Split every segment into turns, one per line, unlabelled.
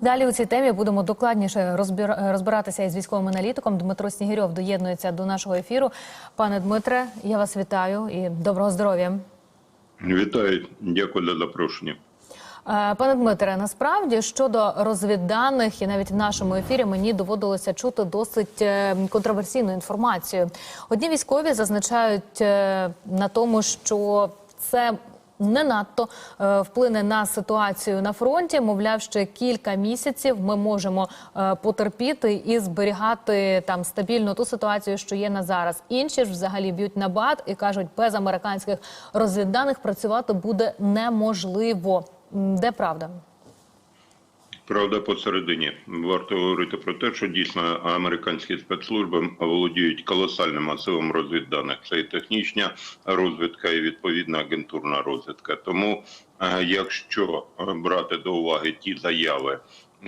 Далі у цій темі будемо докладніше розбиратися із військовим аналітиком. Дмитро Снігирьов доєднується до нашого ефіру. Пане Дмитре, я вас вітаю і доброго здоров'я.
Вітаю, дякую за запрошення.
Е, Пане Дмитре, насправді щодо розвідданих, і навіть в нашому ефірі мені доводилося чути досить е, контроверсійну інформацію. Одні військові зазначають е, на тому, що це не надто е, вплине на ситуацію на фронті. Мовляв, ще кілька місяців ми можемо е, потерпіти і зберігати там стабільно ту ситуацію, що є на зараз. Інші ж взагалі б'ють на бат і кажуть, без американських розвідданих працювати буде неможливо. Де правда?
Правда, посередині варто говорити про те, що дійсно американські спецслужби володіють колосальним масивом розвідданих. Це і технічна розвідка, і відповідна агентурна розвідка. Тому, е, якщо е, брати до уваги ті заяви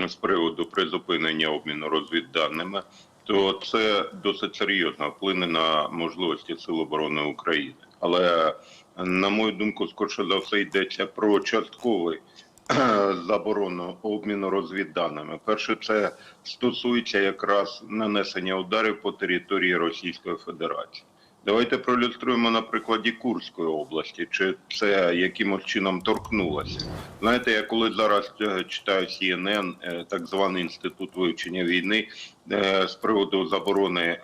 з приводу призупинення обміну розвідданими, то це досить серйозно вплине на можливості Сил оборони України. Але на мою думку, скорше за все йдеться про частковий заборону обміну розвідданими. Перше, це стосується якраз нанесення ударів по території Російської Федерації. Давайте проілюструємо на прикладі Курської області, чи це якимось чином торкнулося. Знаєте, я коли зараз е, читаю CNN, е, так званий інститут вивчення війни, е, з приводу заборони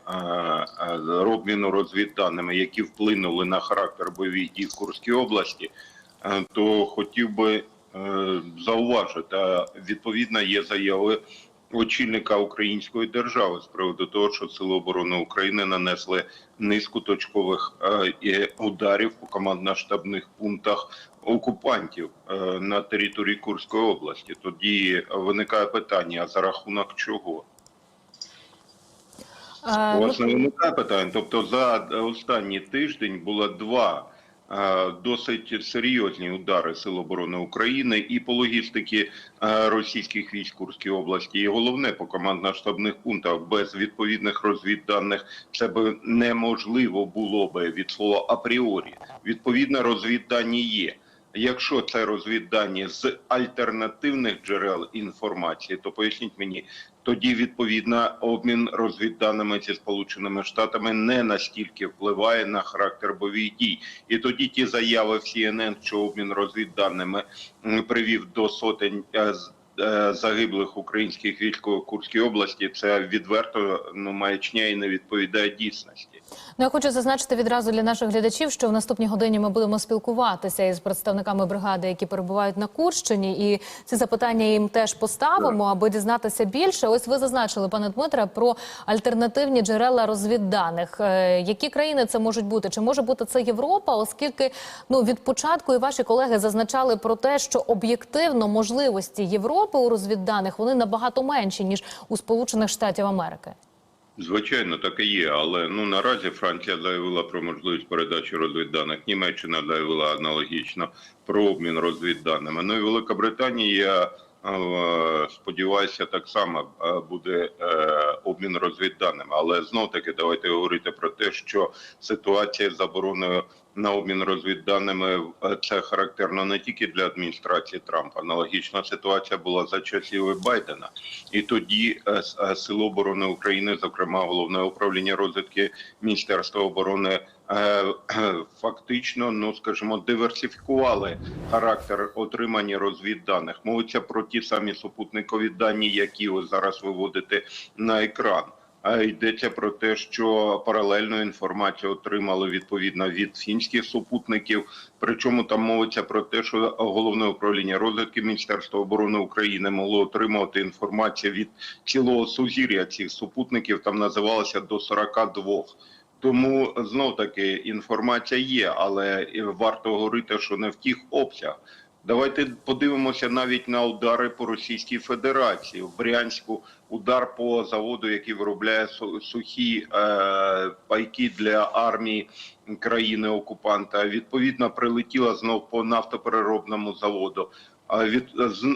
обміну розвідданими, які вплинули на характер бойових дій в Курській області, то хотів би зауважити, а, відповідно є заяви очільника української держави з приводу того, що Сили оборони України нанесли низку точкових е, ударів по командно-штабних пунктах окупантів е, на території Курської області. Тоді виникає питання: а за рахунок чого?
Е,
У вас не виникає питань. Тобто за останній тиждень було два е, досить серйозні удари Сил оборони України і по логістики російських військ Курській області. І головне по командно-штабних пунктах без відповідних розвідданих це би неможливо було би від слова апріорі. Відповідно, розвіддані є. Якщо це розвіддані з альтернативних джерел інформації, то поясніть мені, тоді відповідно обмін розвідданими зі сполученими штатами не настільки впливає на характер бойових дій, і тоді ті заяви в CNN, що обмін розвідданими привів до сотень е, загиблих українських військ у Курській області, це відверто ну маячня і не відповідає дійсності.
Ну, я хочу зазначити відразу для наших глядачів, що в наступній годині ми будемо спілкуватися із представниками бригади, які перебувають на Курщині, і ці запитання їм теж поставимо, аби дізнатися більше. Ось ви зазначили, пане Дмитре, про альтернативні джерела розвідданих. Е, Які країни це можуть бути? Чи може бути це Європа? Оскільки ну від початку і ваші колеги зазначали про те, що об'єктивно можливості Європи у розвідданих вони набагато менші ніж у Сполучених Штатів Америки.
Звичайно, так і є. Але ну наразі Франція заявила про можливість передачі розвідданих. Німеччина заявила аналогічно про обмін розвідданими. Ну і Велика Британія. е, Сподіваюся, так само е, буде е, обмін розвідданими. Але знов таки давайте говорити про те, що ситуація з забороною на обмін розвідданими е, це характерно не тільки для адміністрації Трампа. Аналогічна ситуація була за часів Байдена. І тоді е, е, Сили оборони України, зокрема головне управління розвідки Міністерства оборони, фактично, ну скажімо, диверсифікували характер отримання розвідданих. Мовиться про ті самі супутникові дані, які ви зараз виводите на екран. Йдеться про те, що паралельну інформацію отримали відповідно від фінських супутників. Причому там мовиться про те, що головне управління розвідки Міністерства оборони України могло отримувати інформацію від цілого сузір'я цих супутників. Там називалося до 42. Тому знов таки інформація є, але варто говорити, що не в тих обсягах. Давайте подивимося навіть на удари по Російській Федерації. В Брянську удар по заводу, який виробляє сухі е, пайки для армії країни окупанта. Відповідно, прилетіла знов по нафтопереробному заводу. А від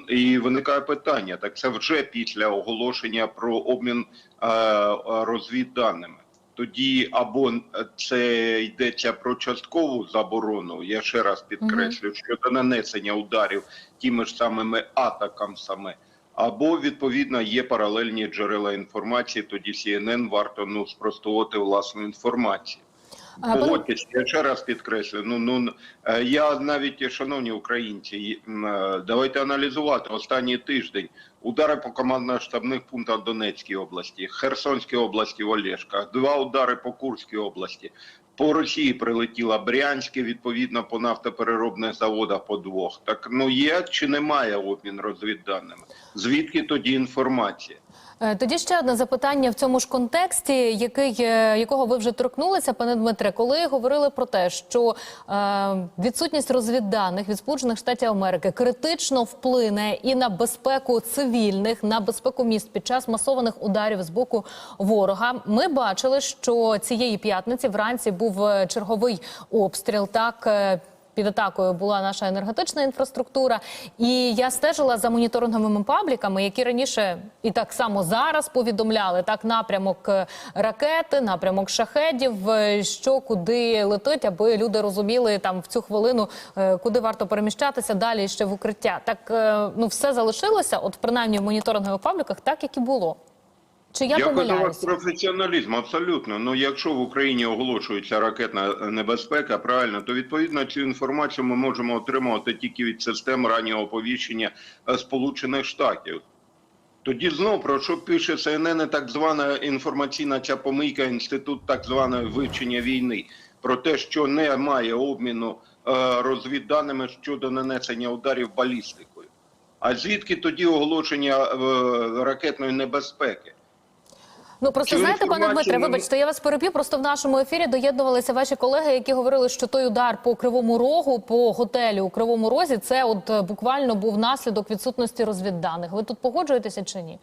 і виникає питання: так це вже після оголошення про обмін е, е, розвідданими. Тоді або це йдеться про часткову заборону. Я ще раз підкреслю щодо нанесення ударів тими ж самими атакам саме. або відповідно є паралельні джерела інформації. Тоді CNN варто ну спростувати власну інформацію.
А,
Погодьтесь, я ще раз підкреслю. Ну ну е, я навіть, шановні українці, е, давайте аналізувати останній тиждень. Удари по командно-штабних пунктах Донецькій області, Херсонській області в Олешках, два удари по Курській області. По Росії прилетіла Брянське, відповідно по нафтопереробних заводах по двох. Так ну є чи немає обмін розвідданими? Звідки тоді інформація?
Е, Тоді ще одне запитання в цьому ж контексті, який, е, якого ви вже торкнулися, пане Дмитре, коли говорили про те, що е, відсутність розвідданих від Сполучених Штатів Америки критично вплине і на безпеку цивільних, на безпеку міст під час масованих ударів з боку ворога. Ми бачили, що цієї п'ятниці вранці був е, черговий обстріл. Так. Під атакою була наша енергетична інфраструктура, і я стежила за моніторинговими пабліками, які раніше і так само зараз повідомляли так напрямок е, ракети, напрямок шахедів, е, що куди летить, аби люди розуміли там в цю хвилину, е, куди варто переміщатися далі ще в укриття. Так ну все залишилося, от принаймні в моніторингових пабліках, так як і було. Чи я,
Я кажу вас
помиляюсь?
професіоналізм, абсолютно. Ну якщо в Україні оголошується ракетна небезпека, правильно, то відповідно цю інформацію ми можемо отримувати тільки від систем раннього оповіщення е, Сполучених Штатів. Тоді знов про що пише CNN, так звана інформаційна ця помийка, інститут так званого вивчення війни, про те, що немає обміну е, розвідданими щодо нанесення ударів балістикою. А звідки тоді оголошення е, ракетної небезпеки?
Ну просто
Цю
знаєте, пане Дмитре, вибачте, я вас переб'ю. Просто в нашому ефірі доєднувалися ваші колеги, які говорили, що той удар по кривому рогу, по готелю у кривому розі, це от е, буквально був наслідок відсутності розвідданих. Ви тут погоджуєтеся чи ні?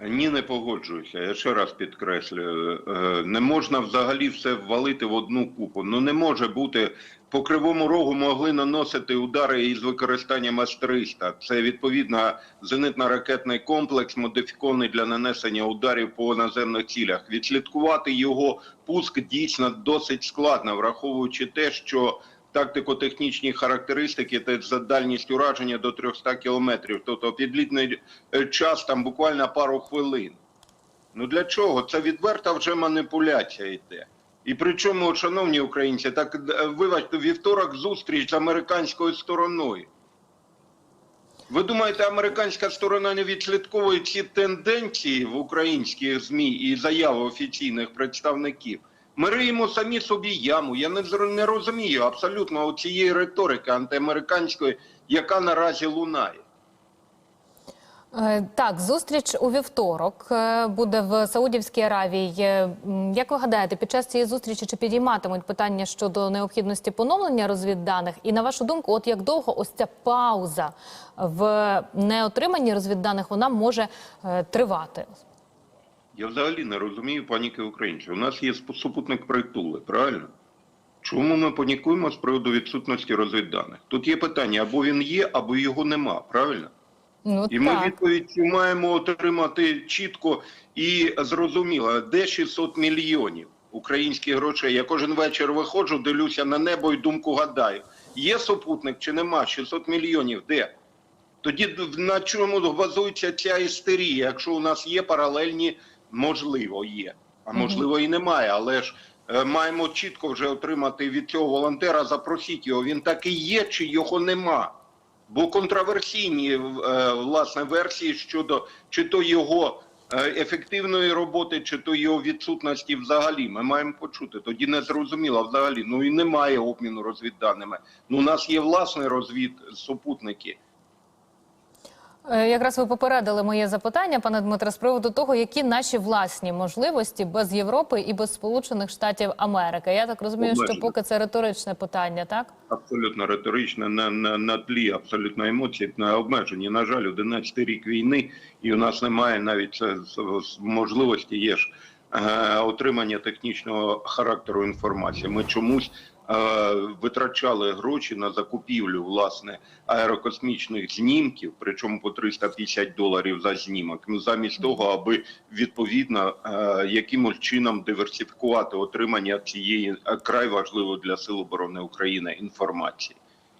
Ні, не погоджуюся. Я ще раз підкреслюю, е, не можна взагалі все ввалити в одну купу. Ну не може бути по кривому рогу могли наносити удари із використанням С-300. Це відповідно зенитно-ракетний комплекс, модифікований для нанесення ударів по наземних цілях. Відслідкувати його пуск дійсно досить складно, враховуючи те, що тактико-технічні характеристики та за дальність ураження до 300 кілометрів. Тобто підлітний е, час там буквально пару хвилин. Ну для чого? Це відверта вже маніпуляція йде. І причому, шановні українці, так е, вибачте, вівторок зустріч з американською стороною. Ви думаєте, американська сторона не відслідковує ці тенденції в українських ЗМІ і заяви офіційних представників? Ми риємо самі собі яму. Я не, не розумію абсолютно цієї риторики антиамериканської, яка наразі лунає.
Е, Так, зустріч у вівторок е, буде в Саудівській Аравії. Е, Як ви гадаєте, під час цієї зустрічі чи підійматимуть питання щодо необхідності поновлення розвідданих? І на вашу думку, от як довго ось ця пауза в неотриманні розвідданих вона може тривати?
Я взагалі не розумію паніки українців. У нас є супутник притули, правильно? Чому ми панікуємо з приводу відсутності розвідданих? Тут є питання: або він є, або його нема, правильно?
Ну
І ми відповідь маємо отримати чітко і зрозуміло, де 600 мільйонів українських грошей. Я кожен вечір виходжу, дивлюся на небо і думку гадаю, є супутник чи нема 600 мільйонів, де? Тоді на чому базується ця істерія? Якщо у нас є паралельні, можливо, є, а можливо і немає. Але ж е, маємо чітко вже отримати від цього волонтера. Запросіть його. Він так і є, чи його нема. Бо контроверсійні е, власне версії щодо чи то його е, ефективної роботи, чи то його відсутності взагалі. Ми маємо почути. Тоді не зрозуміло взагалі. Ну і немає обміну розвідданими. Ну, у нас є власний розвід супутники.
Е, Якраз ви попередили моє запитання, пане Дмитре, з приводу того, які наші власні можливості без Європи і без Сполучених Штатів Америки. Я так розумію, що поки це риторичне питання, так?
Абсолютно риторичне на, на, на тлі абсолютно емоцій на обмежені. На жаль, 11 рік війни, і у нас немає навіть це, можливості є ж е, отримання технічного характеру інформації. Ми чомусь витрачали гроші на закупівлю власне аерокосмічних знімків, причому по 350 доларів за знімок. Ну замість того, аби відповідно е, якимось чином диверсифікувати отримання цієї е, край важливої для сил оборони України інформації.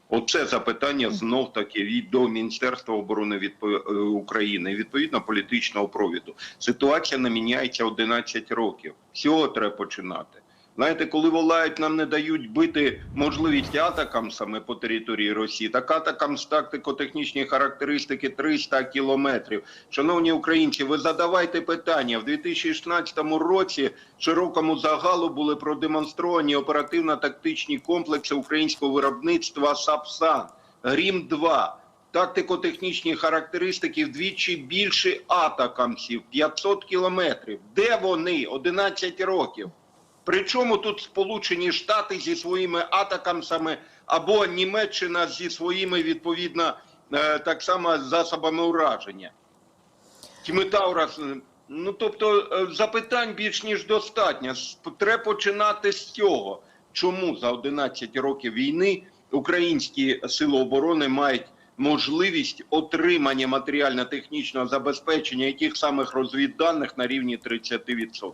Оце запитання знов таки від до Міністерства оборони е, України, відповідно політичного провіду. Ситуація не міняється 11 років. З цього треба починати. Знаєте, коли волають, нам не дають бити можливість атакам саме по території Росії, так атакам з тактико-технічні характеристики 300 кілометрів. Шановні українці, ви задавайте питання. В 2016 році широкому загалу були продемонстровані оперативно-тактичні комплекси українського виробництва «Сапсан», «Грім-2», тактико-технічні характеристики вдвічі більше атакамсів, 500 кілометрів. Де вони? 11 років. Причому тут Сполучені Штати зі своїми атакамсами або Німеччина зі своїми відповідно е, так само засобами ураження. Тімитаурас, ну тобто е, запитань більш ніж достатньо. Треба починати з цього. Чому за 11 років війни українські сили оборони мають можливість отримання матеріально-технічного забезпечення яких самих розвідданих на рівні 30%?